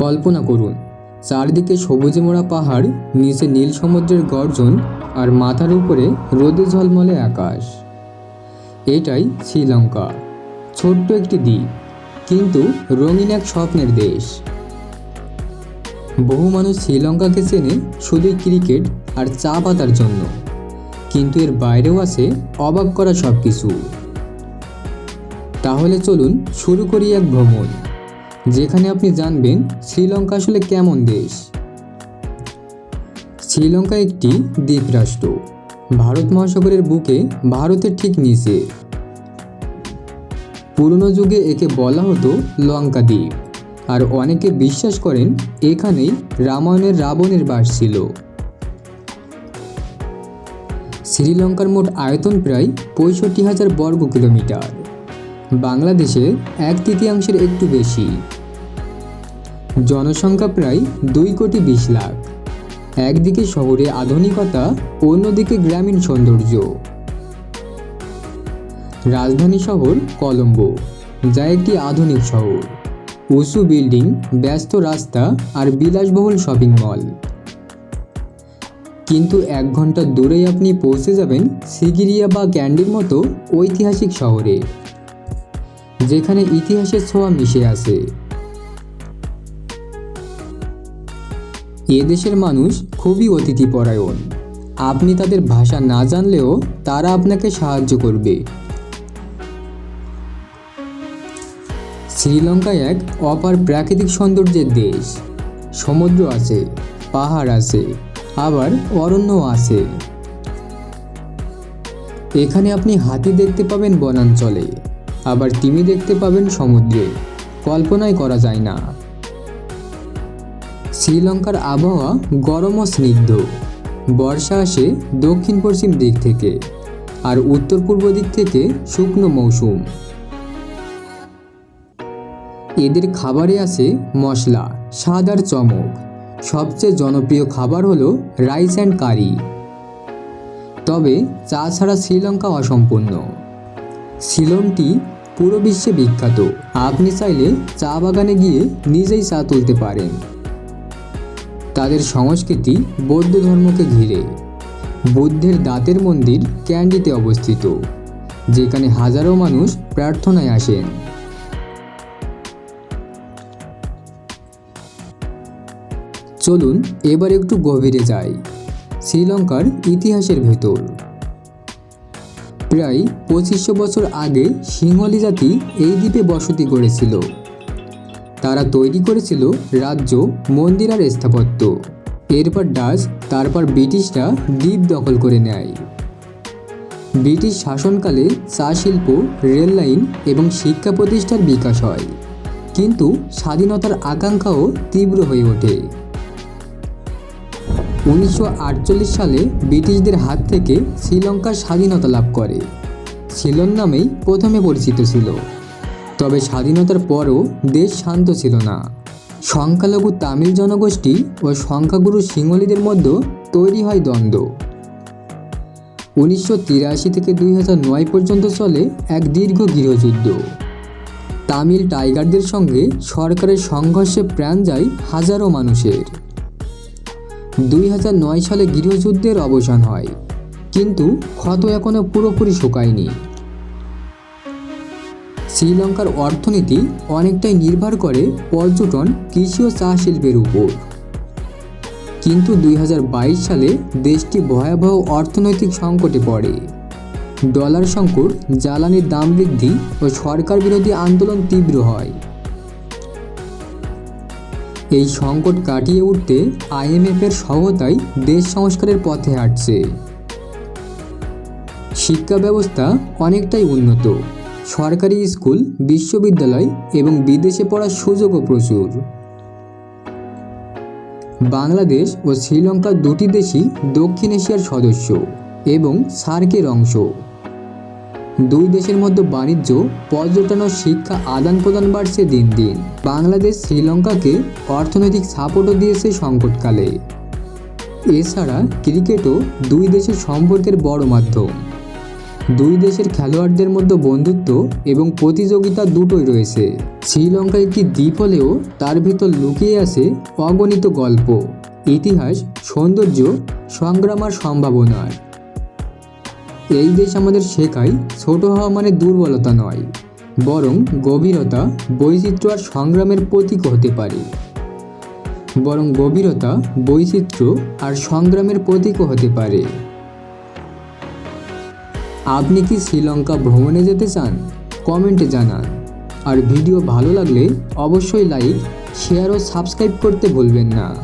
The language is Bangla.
কল্পনা করুন, চারদিকে সবুজে মোড়া পাহাড়, নিচে নীল সমুদ্রের গর্জন আর মাথার উপরে রোদে ঝলমলে আকাশ। এটাই শ্রীলঙ্কা। ছোট্ট একটি দ্বীপ, কিন্তু রঙিন এক স্বপ্নের দেশ। বহু মানুষ শ্রীলঙ্কাকে চেনে শুধুই ক্রিকেট আর চা পাতার জন্য, কিন্তু এর বাইরেও আছে অবাক করা সব কিছু তাহলে চলুন শুরু করি এক ভ্রমণ। যেখানে আপনি জানবেন শ্রীলঙ্কা আসলে কেমন দেশ। শ্রীলঙ্কা একটি দ্বীপরাষ্ট্র। ভারত মহাসাগরের বুকে ভারতের ঠিক নিচে। পুরনো যুগে একে বলা হতো লঙ্কা দ্বীপ। আর অনেকে বিশ্বাস করেন এখানেই রামায়ণের রাবণের বাস ছিল। শ্রীলঙ্কার মোট আয়তন প্রায় পঁয়ষট্টি হাজার বর্গ কিলোমিটার বাংলাদেশের এক তৃতীয়াংশের একটু বেশি। জনসংখ্যা প্রায় দুই কোটি বিশ লাখ। একদিকে শহরে আধুনিকতা, অন্যদিকে গ্রামীণ সৌন্দর্য। রাজধানী শহর কলম্বো, যা একটি আধুনিক শহর। উঁচু বিল্ডিং, ব্যস্ত রাস্তা আর বিলাসবহুল শপিং মল। কিন্তু এক ঘণ্টা দূরেই আপনি পৌঁছে যাবেন সিগিরিয়া বা ক্যান্ডির মতো ঐতিহাসিক শহরে, যেখানে ইতিহাসের ছোঁয়া মিশে আছে। এ দেশের মানুষ খুবই অতিথিপরায়ণ আপনি তাদের ভাষা না জানলেও তারা আপনাকে সাহায্য করবে। শ্রীলঙ্কা এক অপার প্রাকৃতিক সৌন্দর্যের দেশ। সমুদ্র আছে, পাহাড় আছে, আবার অরণ্য আছে। এখানে আপনি হাতি দেখতে পাবেন বনাঞ্চলে, আবার তিমি দেখতে পাবেন সমুদ্রে। কল্পনাই করা যায় না। শ্রীলঙ্কার আবহাওয়া গরম ও স্নিগ্ধ। বর্ষা আসে দক্ষিণ পশ্চিম দিক থেকে আর উত্তর পূর্ব দিক থেকে শুকনো মৌসুম। এদের খাবারে আছে মশলা, স্বাদ আর চমক। সবচেয়ে জনপ্রিয় খাবার হলো রাইস অ্যান্ড কারি। তবে চা ছাড়া শ্রীলঙ্কা অসম্পূর্ণ। সিলনটি পুরো বিশ্বে বিখ্যাত। আপনি চাইলে চা বাগানে গিয়ে নিজেই চা তুলতে পারেন। তাদের সংস্কৃতি বৌদ্ধ ধর্মকে ঘিরে। বুদ্ধের দাঁতের মন্দির ক্যান্ডিতে অবস্থিত, যেখানে হাজারো মানুষ প্রার্থনায় আসেন। চলুন এবার একটু গভীরে যাই, শ্রীলঙ্কার ইতিহাসের ভেতর। প্রায় পঁচিশশো বছর আগে সিংহলি জাতি এই দ্বীপে বসতি করেছিল তারা তৈরি করেছিল রাজ্য, মন্দির আর স্থাপত্য। এরপর ডাচ, তারপর ব্রিটিশরা দ্বীপ দখল করে নেয়। ব্রিটিশ শাসনকালে চা শিল্প রেল লাইন এবং শিক্ষা প্রতিষ্ঠার বিকাশ হয়। কিন্তু স্বাধীনতার আকাঙ্ক্ষাও তীব্র হয়ে ওঠে। উনিশশো আটচল্লিশ সালে ব্রিটিশদের হাত থেকে শ্রীলঙ্কার স্বাধীনতা লাভ করে। সিলন নামেই প্রথমে পরিচিত ছিল। তবে স্বাধীনতার পরও দেশ শান্ত ছিল না। সংখ্যালঘু তামিল জনগোষ্ঠী ও সংখ্যাগুরু সিংহলীদের মধ্যে তৈরি হয় দ্বন্দ্ব। উনিশশো তিরাশি থেকে দুই নয় পর্যন্ত চলে এক দীর্ঘ গৃহযুদ্ধ। তামিল টাইগারদের সঙ্গে সরকারের সংঘর্ষে প্রাণ যায় হাজারো মানুষের। দুই নয় সালে গৃহযুদ্ধের অবসান হয়, কিন্তু ক্ষত এখনও পুরোপুরি শুকায়নি। শ্রীলঙ্কার অর্থনীতি অনেকটাই নির্ভর করে পর্যটন, কৃষি ও চা শিল্পের উপর। কিন্তু দুই হাজার বাইশ সালে দেশটি ভয়াবহ অর্থনৈতিক সংকটে পড়ে। ডলার সংকট, জ্বালানির দাম বৃদ্ধি ও সরকার বিরোধী আন্দোলন তীব্র হয়। এই সংকট কাটিয়ে উঠতে আইএমএফের সহায়তায় দেশ সংস্কারের পথে হাঁটছে। শিক্ষা ব্যবস্থা অনেকটাই উন্নত। সরকারি স্কুল, বিশ্ববিদ্যালয় এবং বিদেশে পড়ার সুযোগও প্রচুর। বাংলাদেশ ও শ্রীলঙ্কা দুটি দেশই দক্ষিণ এশিয়ার সদস্য এবং সার্কের অংশ। দুই দেশের মধ্যে বাণিজ্য, পর্যটন ও শিক্ষা আদান প্রদান বাড়ছে দিন দিন। বাংলাদেশ শ্রীলঙ্কাকে অর্থনৈতিক সাপোর্টও দিয়েছে সংকটকালে। এছাড়া ক্রিকেটও দুই দেশের সম্পর্কের বড় মাধ্যম। দুই দেশের খেলোয়াড়দের মধ্যে বন্ধুত্ব এবং প্রতিযোগিতা দুটোই রয়েছে। শ্রীলঙ্কা একটি দ্বীপ হলেও তার ভিতর লুকিয়ে আছে অগণিত গল্প, ইতিহাস, সৌন্দর্য, সংগ্রাম আর সম্ভাবনার। এই দেশ আমাদের শেখায় ছোট হওয়া মানে দুর্বলতা নয়, বরং গভীরতা, বৈচিত্র্য আর সংগ্রামের প্রতীক হতে পারে। বরং গভীরতা, বৈচিত্র্য আর সংগ্রামের প্রতীকও হতে পারে। আপনি কি শ্রীলঙ্কা ভ্রমণে যেতে চান? কমেন্টে জানান। আর ভিডিও ভালো লাগলে অবশ্যই লাইক, শেয়ার ও সাবস্ক্রাইব করতে ভুলবেন না।